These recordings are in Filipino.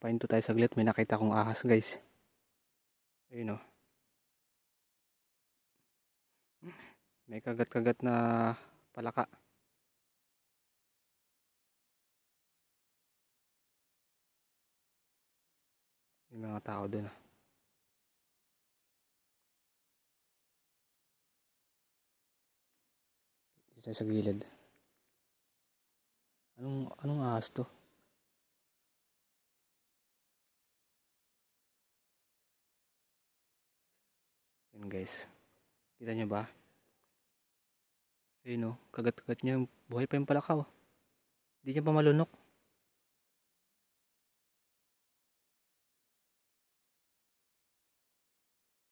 Papahinto tayo saglit. May nakita kong ahas guys. Ayun o. May kagat-kagat na palaka. May mga tao dun ah. Tayo sa gilid. Anong, anong ahas to? Yun guys. Kita nyo ba? Ayun o. Kagat-kagat niya. Buhay pa yung palakaw. Hindi niya pa malunok.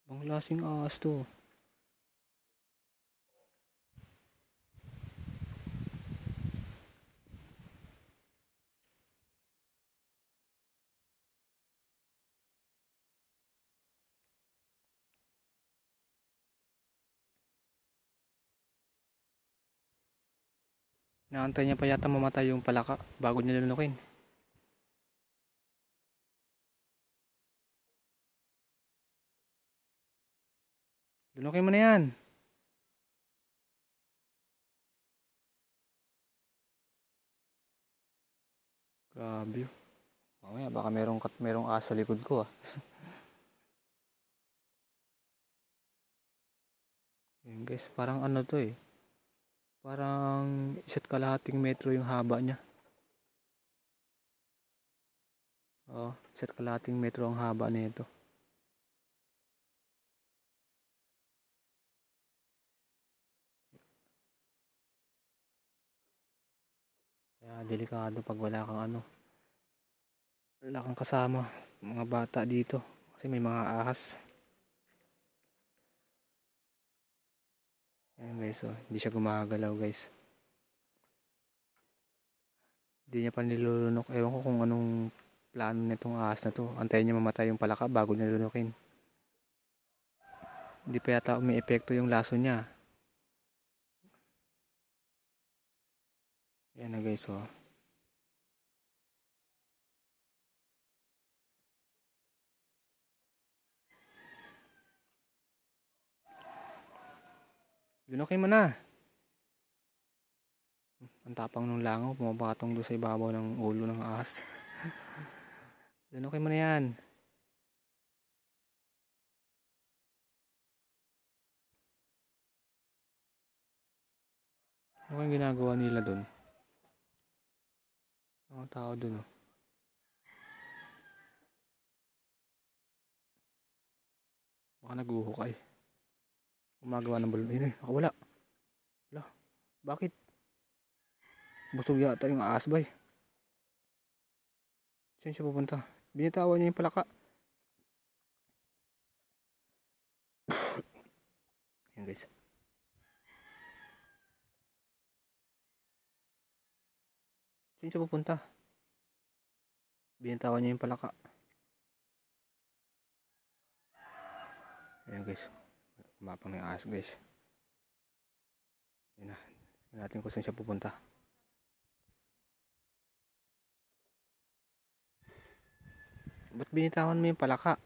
Bang lasing ahas to. Naantay niya pa yata mamatay yung palaka bago niya lunukin. Lunukin mo na yan. Grabe. Mamaya baka merong merong asa sa likod ko ah. Yan guys, parang ano to eh. Parang isa't kalahating metro yung haba niya. Oo, isa't kalahating metro ang haba nito. Kaya delikado pag wala kang ano. Wala kang kasama. Mga bata dito. Kasi may mga ahas. Ayan guys, oh. hindi siya gumagalaw guys. Hindi niya pa nilulunok. Ewan ko kung anong plano nitong ahas na to. Antayin niya mamatay yung palaka bago niya lunukin. Hindi pa yata umi-epekto yung laso niya. Ayan na guys, oh. Lunukin mo na. Ang tapang ng langaw, pumapatong doon sa ibabaw ng ulo ng ahas. Lunukin mo na yan. Ano yung ginagawa nila doon? Mga tao doon, oh. Baka naguhukay. Gumagawa ng balon. Ayun, eh, nakawala. Wala. Bakit? Busog yata yung ahas bay. Saan siya pupunta? Binitawan niya yung palaka. Ayan guys. Saan siya pupunta? Binitawan niya yung palaka. Ayan guys. Mapang ng ahas guys. Yan na. Tingnan natin kung saan siya pupunta. Ba't binitawan mo yung palaka?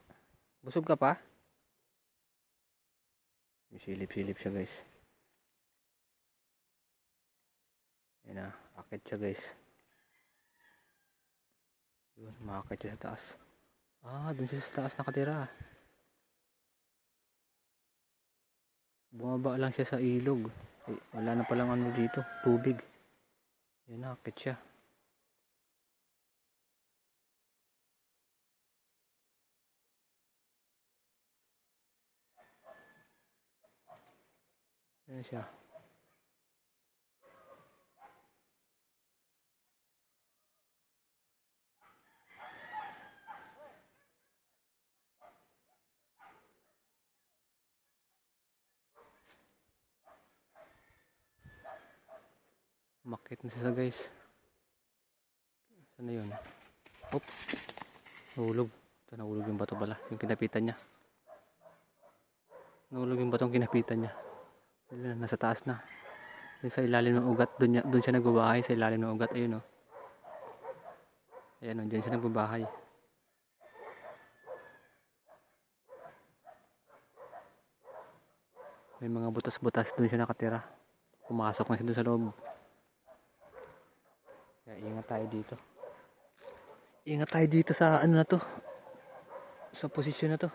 Busog ka pa? Silip-silip siya guys. Yan na. Akit siya guys. Yun, makakit siya sa taas. Ah, dun siya sa taas nakatira. Bumaba lang siya sa ilog. Eh, wala na palang ano dito, tubig. Yan na, akit siya. Yan siya. Umakit na siya guys. Saan na yun? Hop. Nahulog. Ito nahulog yung bato pala. Yung kinapitan niya. Nahulog yung batong kinapitan niya. Nasa taas na. Yung sa ilalim ng ugat. Doon, niya, siya nagbabahay sa ilalim ng ugat. Ayun o. Oh. Ayan o. Oh, Diyan siya nagbabahay. May mga butas-butas doon siya nakatira. Pumasok na siya doon sa loob. Ingat tayo dito. Ingat tayo dito sa ano na to. Sa posisyon na to.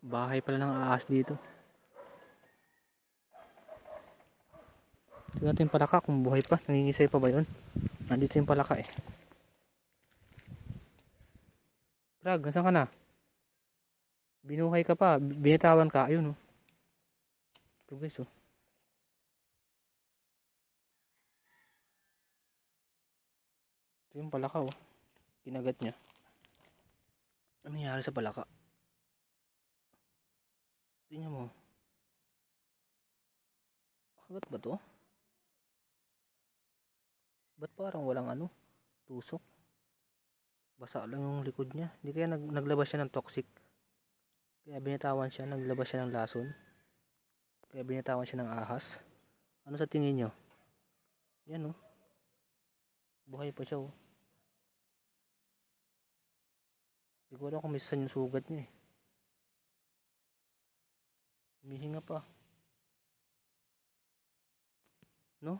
Bahay pala ng ahas dito. Tignan natin palaka kung buhay pa. Nangingisay pa ba yun? Nandito yung palaka eh. Brag, nasan ka na? Binuhay ka pa. Binitawan ka. Ayun oh. Ito guys oh. Ito yung palaka oh. Kinagat niya. Ano nangyari sa palaka? Tingnan mo. Kagat ba to? Ba't parang walang ano? Tusok? Basa lang yung likod niya. Hindi kaya nag naglabas siya ng toxic. Kaya binitawan siya, naglabas siya ng lason. Kaya binitawan siya ng ahas. Ano sa tingin nyo? Yan oh. Buhay pa siya oh. Hindi ko alam kung may saan yung sugat niya eh. Humihinga pa. No?